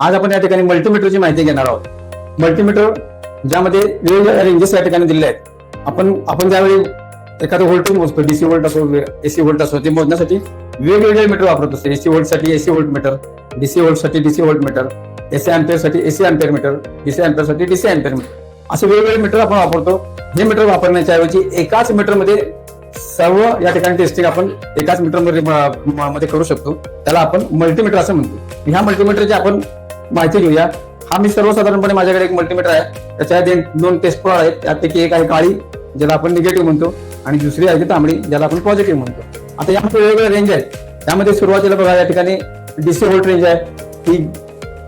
आज आपण या ठिकाणी मल्टीमीटरची माहिती घेणार आहोत. मल्टीमीटर ज्यामध्ये वेगवेगळ्या रेंजेस या ठिकाणी दिलेल्या आहेत. आपण आपण ज्यावेळी एखादं व्होल्टेज मोजतो डीसी व्होल्ट असो एसी व्होल्ट असो ते मोजण्यासाठी वेगवेगळे मीटर वापरत असतो. एसी व्होल्टसाठी एसी व्होल्ट मीटर डीसी व्होल्टसाठी डीसी व्होल्ट मीटर एसी अँपियरसाठी एसी अँपियर मीटर डीसी अँपियरसाठी डीसी अँपियर मीटर असे वेगवेगळे मीटर आपण वापरतो. हे मीटर वापरण्याच्या ऐवजी एकाच मीटरमध्ये सर्व या ठिकाणी टेस्टिंग आपण एकाच मीटरमध्ये मध्ये करू शकतो. त्याला आपण मल्टीमीटर असं म्हणतो. ह्या मल्टीमीटरचे आपण माहिती घेऊया. हा मी सर्वसाधारणपणे माझ्याकडे एक मल्टीमीटर आहे. त्याच्या दोन- दोन टेस्ट प्रॉड आहेत. त्यापैकी एक आहे काळी ज्याला आपण निगेटिव्ह म्हणतो. आणि दुसरी आहे ती तांबडी ज्याला आपण पॉझिटिव्ह म्हणतो. आता यामध्ये वेगवेगळ्या रेंज आहेत. त्यामध्ये सुरुवातीला बघा या ठिकाणी डीसी व्होल्ट रेंज आहे. ती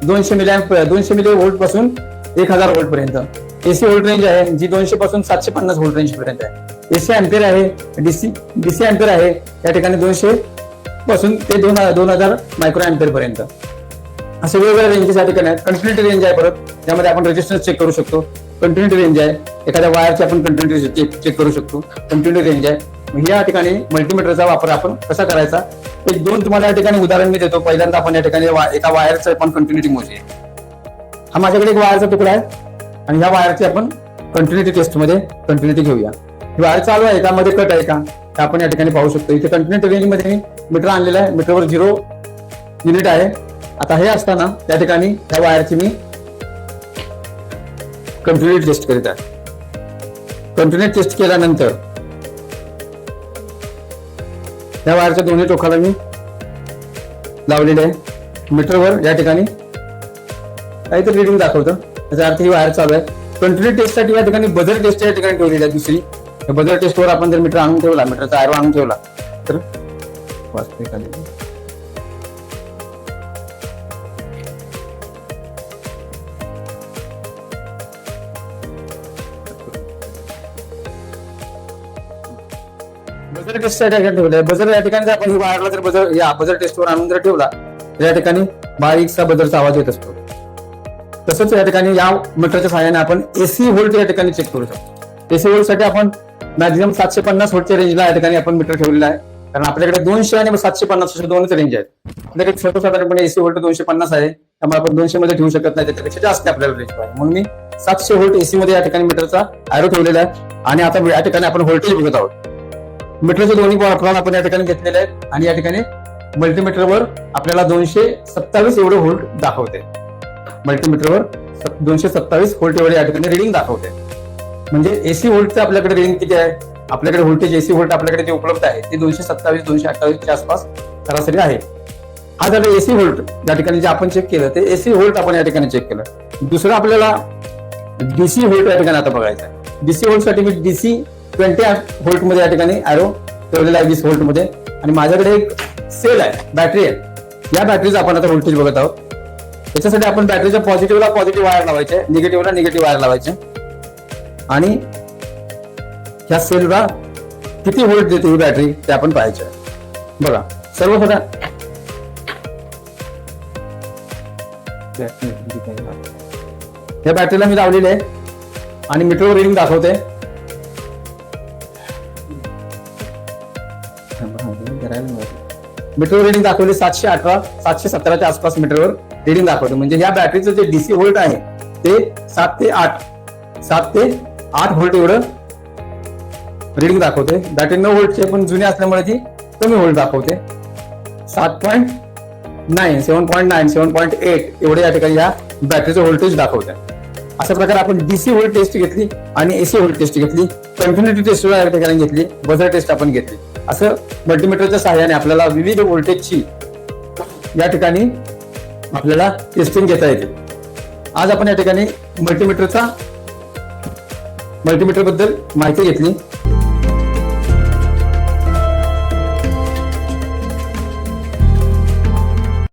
दोनशे मिली दोनशे मिली व्होल्टपासून एक हजार व्होल्ट पर्यंत. एसी व्होल्ट रेंज आहे जी दोनशे पासून सातशे पन्नास व्होल्ट रेंज पर्यंत आहे. एसी अँपियर आहे डीसी डीसी अँपियर आहे. या ठिकाणी दोनशे पासून ते दोन दोन हजार मायक्रो अँपियर पर्यंत. असे वेगवेगळ्या रेंजेसाठी करण्यात ठिकाणी आहेत कंटिन्युटी रेंज आहे परत. त्यामध्ये आपण रेजिस्टन्स चेक करू शकतो. कंटिन्युटी रेंज आहे. एखाद्या वायरची आपण कंटिन्युटी चेक चेक करू शकतो. कंटिन्युटी रेंज आहे. या ठिकाणी मल्टीमीटरचा वापर आपण कसा करायचा? एक दोन तुम्हाला या ठिकाणी उदाहरण मी देतो. पहिल्यांदा आपण या ठिकाणी एका वायरचं आपण कंटिन्युटी मोजूया. हा माझ्याकडे एक वायरचा तुकडा आहे. आणि ह्या वायरची आपण कंटिन्युटी टेस्टमध्ये कंटिन्युटी घेऊया. ही वायर चालू आहे. का मध्ये कट आहे का? आपण या ठिकाणी पाहू शकतो. इथे कंटिन्युटी रेंजमध्ये मी मीटर आणलेला आहे. मीटरवर झिरो युनिट आहे. आता हे असताना त्या ठिकाणी त्या वायरची मी कंटिन्यू टेस्ट करीत आहे. कंटिन्यू टेस्ट केल्यानंतर त्या वायरच्या दोन्ही टोकाला मी लावलेले आहे. मीटरवर या ठिकाणी काहीतरी रिडिंग दाखवतं. त्याचा अर्थ ही वायर चालू आहे. कंटिन्यू टेस्टसाठी या ठिकाणी बजर टेस्ट या ठिकाणी ठेवलेली आहे दुसरी. त्या टेस्टवर आपण जर मीटर आणून ठेवला मीटरचा आयरो आणून ठेवला तर वाजतंय खाली. बजर टेस्ट या ठिकाणी बजर या ठिकाणी आपण बाळगला तर बजर या बजर टेस्टवर आणून जर ठेवला तर या ठिकाणी बारीकचा बजरचा आवाज येत असतो. तसंच या ठिकाणी या मीटरच्या सहाय्याने आपण एसी व्होल्ट या ठिकाणी चेक करू शकतो. एसी व्होल्टसाठी आपण मॅक्झिमम सातशे पन्नास व्होल्टच्या रेंजला या ठिकाणी आपण मीटर ठेवलेला आहे. कारण आपल्याकडे दोनशे आणि सातशे पन्नास अशा दोनच रेंज आहेत. आपल्याकडे सर्वसाधारणपणे एसी व्होल्ट दोनशे पन्नास आहे. त्यामुळे आपण दोनशे मध्ये ठेवू शकत नाही. त्याच्यापेक्षा जास्त आपल्याला रेंज पाहिजे म्हणून मी सातशे व्होल्ट एसी मध्ये या ठिकाणी मीटरचा आयरो ठेवलेला आहे. आणि आता या ठिकाणी आपण व्होल्टेज बघत आहोत. मीटरचे दोन्ही वापरून आपण या ठिकाणी घेतलेले आहेत. आणि या ठिकाणी मल्टीमीटरवर आपल्याला दोनशे सत्तावीस एवढे व्होल्ट दाखवते. मल्टीमीटरवर दोनशे सत्तावीस व्होल्ट एवढे या ठिकाणी रिडिंग दाखवते. म्हणजे एसी व्होल्टचं आपल्याकडे रिडिंग किती आहे? आपल्याकडे व्होल्टेज एसी व्होल्ट आपल्याकडे जे उपलब्ध आहे ते दोनशे सत्तावीस दोनशे अठ्ठावीसच्या आसपास सरासरी आहे. हा झाला एसी व्होल्ट या ठिकाणी जे आपण चेक केलं ते एसी व्होल्ट आपण या ठिकाणी चेक केलं. दुसरं आपल्याला डीसी व्होल्ट या ठिकाणी आता बघायचं आहे. डीसी व्होल्टसाठी मी डीसी ट्वेंटी व्होल्टमध्ये या ठिकाणी अॅरो ठेवलेला आहे वीस व्होल्टमध्ये. आणि माझ्याकडे एक सेल आहे बॅटरी आहे. या बॅटरीचं आपण आता व्होल्टेज बघत आहोत. त्याच्यासाठी आपण बॅटरीच्या पॉझिटिव्हला पॉझिटिव्ह वायर लावायचे निगेटिव्हला निगेटिव्ह वायर लावायचे. आणि ह्या सेलला किती व्होल्ट देते ही बॅटरी ते आपण पाहायचे आहे. बघा या बॅटरीला मी लावलेली आहे. आणि मीटरवर रिडिंग दाखवते. मीटरवर रिडिंग दाखवली सातशे अठरा सातशे सतराच्या आसपास मीटरवर रिडिंग दाखवते. म्हणजे या बॅटरीचं जे डीसी व्होल्ट आहे ते सात ते आठ सात ते आठ व्होल्ट एवढं रिडिंग दाखवते. बॅटरी नऊ व्होल्टची पण जुनी असल्यामुळे ती कमी व्होल्ट दाखवते. सात point nine seven point nine seven point eight एवढे या ठिकाणी या बॅटरीचं व्होल्टेज दाखवते. अशा प्रकारे आपण डीसी व्होल्ट टेस्ट घेतली आणि एसी व्होल्ट टेस्ट घेतली. कंटिन्युटी टेस्ट या ठिकाणी घेतली. बजर टेस्ट आपण घेतली. असं मल्टीमीटरच्या सहाय्याने आपल्याला विविध व्होल्टेजची या ठिकाणी आपल्याला टेस्टिंग घेता येते. आज आपण या ठिकाणी मल्टीमीटरचा मल्टीमीटरबद्दल माहिती घेतली.